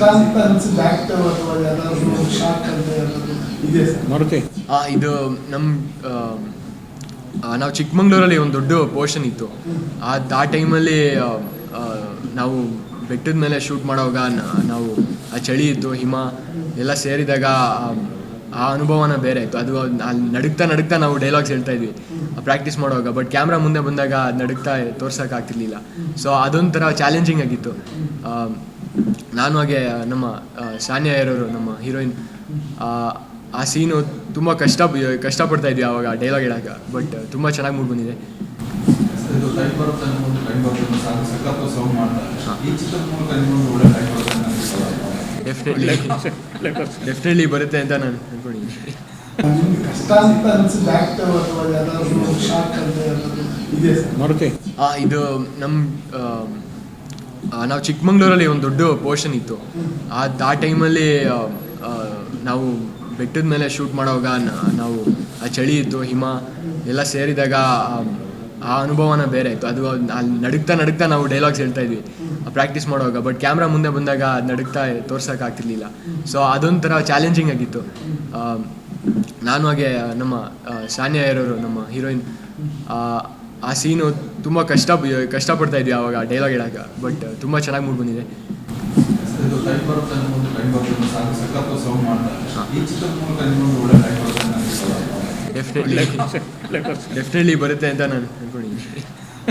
ಅಂತ ಅಥವಾ ಶಾಕ್ ಅಂತ ಇದೆ ಸರ್. ಮಾರುತಿ ಆ, ಇದು ನಮ್ಮ ನಾವು ಚಿಕ್ಕಮಂಗ್ಳೂರಲ್ಲಿ ಒಂದು ದೊಡ್ಡ ಪೋರ್ಷನ್ ಇತ್ತು. ಆ ಆ ಟೈಮಲ್ಲಿ ನಾವು ಬೆಟ್ಟದ ಮೇಲೆ ಶೂಟ್ ಮಾಡೋವಾಗ ನಾವು ಆ ಚಳಿ ಇತ್ತು ಹಿಮ ಎಲ್ಲ ಸೇರಿದಾಗ ಆ- ಅನುಭವನ ಬೇರೆ ಇತ್ತು. ಅದು ಅಲ್ಲಿ ನಡುಗ್ತಾ ನಡುಗ್ತಾ ನಾವು ಡೈಲಾಗ್ಸ್ ಹೇಳ್ತಾ ಇದ್ವಿ ಪ್ರಾಕ್ಟೀಸ್ ಮಾಡುವಾಗ. ಬಟ್ ಕ್ಯಾಮ್ರಾ ಮುಂದೆ ಬಂದಾಗ ಅದು ನಡುಗ್ತಾ ತೋರ್ಸೋಕ್ಕಾಗ್ತಿರ್ಲಿಲ್ಲ ಸೊ ಅದೊಂಥರ ಚಾಲೆಂಜಿಂಗ್ ಆಗಿತ್ತು. ನಾನು ಹಾಗೆ ನಮ್ಮ ಶಾನ್ಯಾ ಸಾನ್ಯಾ ಇರೋರು ನಮ್ಮ ಹೀರೋಯಿನ್ ಆ ಸೀನು ತುಂಬ ಕಷ್ಟ ಕಷ್ಟಪಡ್ತಾ ಇದ್ವಿ ಆವಾಗ ಡೈಲಾಗ್ ಹೇಳಕ್ಕೆ ಬಟ್ ತುಂಬ ಚೆನ್ನಾಗಿ ಮೂಡ್ ಬಂದಿದೆ. ಡೆಫಿನೆಟ್ಲಿ ಡೆಫಿನೆಟ್ಲಿ ಬರುತ್ತೆ ಅಂತ ನಾನು ಅನ್ಕೊಂಡಿದ್ದೀನಿ. ಇದು ನಮ್ಮ ನಾವು ಚಿಕ್ಕಮಂಗ್ಳೂರಲ್ಲಿ ಒಂದು ದೊಡ್ಡ ಪೋರ್ಷನ್ ಇತ್ತು. ಆ ಆ ಟೈಮಲ್ಲಿ ನಾವು ಬೆಟ್ಟದ ಮೇಲೆ ಶೂಟ್ ಮಾಡೋವಾಗ ನಾವು ಆ ಚಳಿ ಇತ್ತು, ಹಿಮ ಎಲ್ಲ ಸೇರಿದಾಗ, ಆ- ಅನುಭವನ ಬೇರೆ ಇತ್ತು. ಅದು ಅಲ್ಲಿ ನಡುಗ್ತಾ ನಡುಗ್ತಾ ನಾವು ಡೈಲಾಗ್ಸ್ ಹೇಳ್ತಾ ಇದ್ವಿ ಪ್ರಾಕ್ಟೀಸ್ ಮಾಡುವಾಗ. ಬಟ್ ಕ್ಯಾಮ್ರಾ ಮುಂದೆ ಬಂದಾಗ ಅದ್ ನಡುಗ್ತಾ ತೋರ್ಸೋಕ್ಕಾಗ್ತಿರ್ಲಿಲ್ಲ ಸೊ ಅದೊಂಥರ ಚಾಲೆಂಜಿಂಗ್ ಆಗಿತ್ತು. ನಾನು ಹಾಗೆ ನಮ್ಮ ಸಾನ್ಯಾ ಇರೋರು ನಮ್ಮ ಹೀರೋಯಿನ್ ಆ ಸೀನು ತುಂಬ ಕಷ್ಟ ಕಷ್ಟಪಡ್ತಾ ಇದ್ವಿ ಆವಾಗ ಡೈಲಾಗ್ ಹೇಳಕ್ಕೆ ಬಟ್ ತುಂಬ ಚೆನ್ನಾಗಿ ಮೂಡ್ ಬಂದಿದೆ. ಡೆಫಿನೆಟ್ಲಿ ಡೆಫಿನೆಟ್ಲಿ ಬರುತ್ತೆ ಅಂತ ನಾನು ಅನ್ಕೊಂಡಿದ್ದೀನಿ.